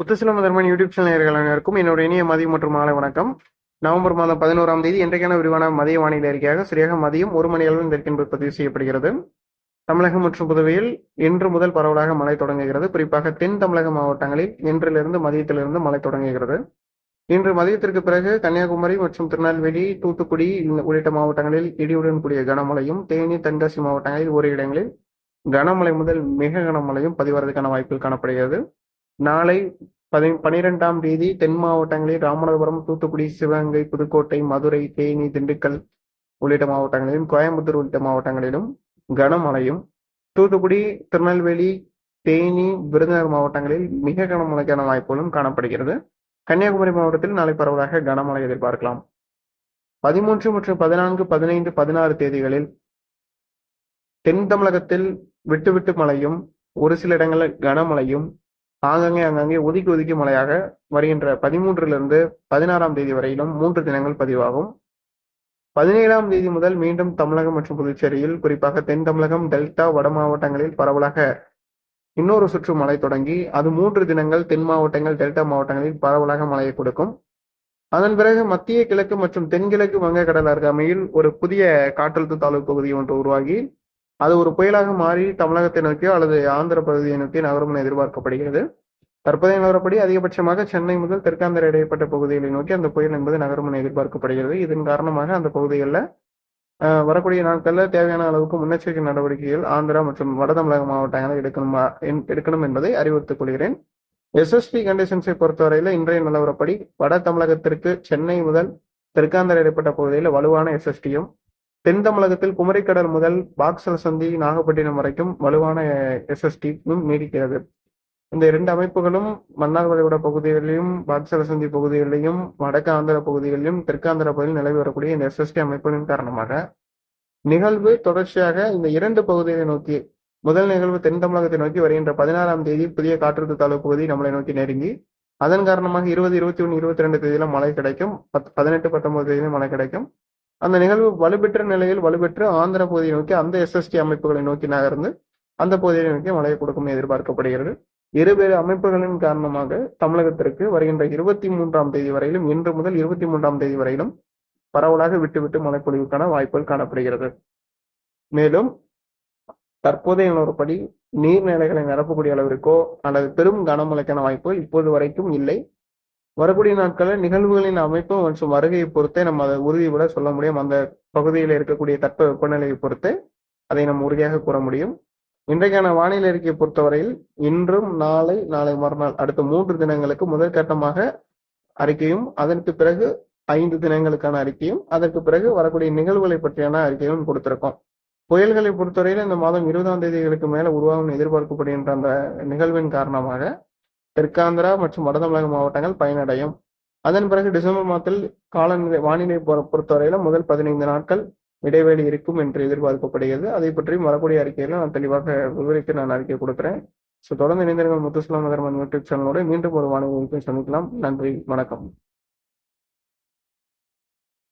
முத்துசிலம் Dharman YouTube channel நேயர்கள் அனைவருக்கும் என்னோட இனிய மதியம் மற்றும் மாலை வணக்கம். நவம்பர் மாதம் பதினோராம் தேதி இன்றைக்கான விரிவான மதிய வானிலை அறிக்கையாக சரியாக மதியம் ஒரு மணி அளவில் இந்த பதிவு செய்யப்படுகிறது. தமிழகம் மற்றும் புதுவையில் இன்று முதல் பரவலாக மழை தொடங்குகிறது. குறிப்பாக தென் தமிழக மாவட்டங்களில் இன்றிலிருந்து மதியத்திலிருந்து மழை தொடங்குகிறது. இன்று மதியத்திற்கு பிறகு கன்னியாகுமரி மற்றும் திருநெல்வேலி தூத்துக்குடி உள்ளிட்ட மாவட்டங்களில் இடியுடன் கூடிய கனமழையும் தேனி தென்காசி மாவட்டங்களில் ஒரு இடங்களில் கனமழை முதல் மிக கனமழையும் பதிவதற்கான வாய்ப்புகள் காணப்படுகிறது. நாளை பதி பனிரெண்டாம் தேதி தென் மாவட்டங்களில் ராமநாதபுரம் தூத்துக்குடி சிவகங்கை புதுக்கோட்டை மதுரை தேனி திண்டுக்கல் உள்ளிட்ட மாவட்டங்களிலும் கோயம்புத்தூர் உள்ளிட்ட மாவட்டங்களிலும் கனமழையும் தூத்துக்குடி திருநெல்வேலி தேனி விருதுநகர் மாவட்டங்களில் மிக கனமழைக்கான வாய்ப்புகளும் காணப்படுகிறது. கன்னியாகுமரி மாவட்டத்தில் நாளை பரவலாக கனமழை எதிர்பார்க்கலாம். பதிமூன்று மற்றும் பதினான்கு பதினைந்து பதினாறு தேதிகளில் தென் தமிழகத்தில் விட்டு விட்டு மழையும் ஒரு சில இடங்களில் கனமழையும் ஆங்காங்கே ஆங்காங்கே ஒதுக்கி ஒதுக்கி மழையாக வருகின்ற பதிமூன்றிலிருந்து பதினாறாம் தேதி வரையிலும் மூன்று தினங்கள் பதிவாகும். பதினேழாம் தேதி முதல் மீண்டும் தமிழகம் மற்றும் புதுச்சேரியில் குறிப்பாக தென் தமிழகம் டெல்டா வட மாவட்டங்களில் பரவலாக இன்னொரு சுற்று மழை தொடங்கி அது மூன்று தினங்கள் தென் மாவட்டங்கள் டெல்டா மாவட்டங்களில் பரவலாக மழையை கொடுக்கும். அதன் பிறகு மத்திய கிழக்கு மற்றும் தென்கிழக்கு வங்கக்கடல் அருகாமையில் ஒரு புதிய காற்றழுத்த தாழ்வு பகுதி ஒன்று உருவாகி அது ஒரு புயலாக மாறி தமிழகத்தை நோக்கியோ அல்லது ஆந்திர பகுதியை நோக்கி நகரும் என எதிர்பார்க்கப்படுகிறது. தற்போதைய நிலவரப்படி அதிகபட்சமாக சென்னை முதல் தெற்காந்திர இடைப்பட்ட பகுதிகளை நோக்கி அந்த புயல் என்பது நகரும் என எதிர்பார்க்கப்படுகிறது. இதன் காரணமாக அந்த பகுதிகளில் வரக்கூடிய நாட்களில் தேவையான அளவுக்கு முன்னெச்சரிக்கை நடவடிக்கைகள் ஆந்திரா மற்றும் வட தமிழக மாவட்டங்களில் எடுக்கணும் எடுக்கணும் என்பதை அறிவுறுத்திக் கொள்கிறேன். எஸ்எஸ்பி கண்டிஷன்ஸை பொறுத்தவரையில் இன்றைய நிலவரப்படி வட தமிழகத்திற்கு சென்னை முதல் தெற்காந்திர இடைப்பட்ட பகுதியில் வலுவான எஸ்எஸ்டியும் தென் தமிழகத்தில் குமரிக்கடல் முதல் பாக்ஸல் சந்தி நாகப்பட்டினம் வரைக்கும் வலுவான எஸ்எஸ்டியும் நீடிக்கிறது. இந்த இரண்டு அமைப்புகளும் மன்னார் வளைகுடா பகுதிகளிலும் பாக்ஸல் சந்தி பகுதிகளிலும் வடக்கு ஆந்திர பகுதிகளிலும் தெற்காந்திர பகுதியில் நிலவி வரக்கூடிய இந்த எஸ்எஸ்டி அமைப்புகளின் காரணமாக நிகழ்வு தொடர்ச்சியாக இந்த இரண்டு பகுதிகளை நோக்கி முதல் நிகழ்வு தென் தமிழகத்தை நோக்கி வருகின்ற பதினாறாம் தேதி புதிய காற்றழுத்த தாழ்வு பகுதி நம்மளை நோக்கி நெருங்கி அதன் காரணமாக இருபது இருபத்தி ஒன்று இருபத்தி ரெண்டு தேதியில மழை கிடைக்கும் பத் பதினெட்டு பத்தொன்பது தேதியிலும் மழை கிடைக்கும். அந்த நிகழ்வு வலுப்பெற்ற நிலையில் வலுப்பெற்று ஆந்திர பகுதியை நோக்கி அந்த எஸ்எஸ்டி அமைப்புகளை நோக்கி நகர்ந்து அந்த பகுதியை நோக்கி மழையை கொடுக்கும் எதிர்பார்க்கப்படுகிறது. இருவேறு அமைப்புகளின் காரணமாக தமிழகத்திற்கு வருகின்ற இருபத்தி மூன்றாம் தேதி வரையிலும் இன்று முதல் இருபத்தி மூன்றாம் தேதி வரையிலும் பரவலாக விட்டுவிட்டு மழைப்பொழிவுக்கான வாய்ப்புகள் காணப்படுகிறது. மேலும் தற்போதைய நிலவரப்படி நீர்நிலைகளை நிரப்பக்கூடிய அளவிற்கோ அல்லது பெரும் கனமழைக்கான வாய்ப்பு இப்போது வரைக்கும் இல்லை. வரக்கூடிய நாட்களில் நிகழ்வுகளின் அமைப்பு மற்றும் வருகையை பொறுத்தே நம்ம அதை உறுதிவிட சொல்ல முடியும். அந்த பகுதியில் இருக்கக்கூடிய தட்ப வெப்பநிலையை பொறுத்து அதை நம்ம உறுதியாக கூற முடியும். இன்றைக்கான வானிலை அறிக்கையை பொறுத்தவரையில் இன்றும் நாளை நாளை மறுநாள் அடுத்த மூன்று தினங்களுக்கு முதல் கட்டமாக அறிக்கையும் அதற்கு பிறகு ஐந்து தினங்களுக்கான அறிக்கையும் அதற்கு பிறகு வரக்கூடிய நிகழ்வுகளை பற்றியான அறிக்கையும் கொடுத்திருக்கோம். புயல்களை பொறுத்தவரையில் இந்த மாதம் இருபதாம் தேதிகளுக்கு மேல உருவாகும் எதிர்பார்க்கப்படுகின்ற அந்த நிகழ்வின் காரணமாக தெற்காந்திரா மற்றும் வட தமிழக மாவட்டங்கள் பயனடையும். அதன் பிறகு டிசம்பர் மாதத்தில் காலநிலை வானிலை பொறுத்தவரையில முதல் பதினைந்து நாட்கள் இடைவெளி இருக்கும் என்று எதிர்பார்க்கப்படுகிறது. அதை பற்றியும் வரக்கூடிய அறிக்கையில நான் தெளிவாக விவரித்து நான் அறிக்கை கொடுக்குறேன். ஸோ தொடர்ந்து இணைந்திருங்கள் முத்துசுலாம் நகர்மன் யூடியூப் சேனலோட மீண்டும் ஒரு வானிலை சந்திக்கலாம். நன்றி வணக்கம்.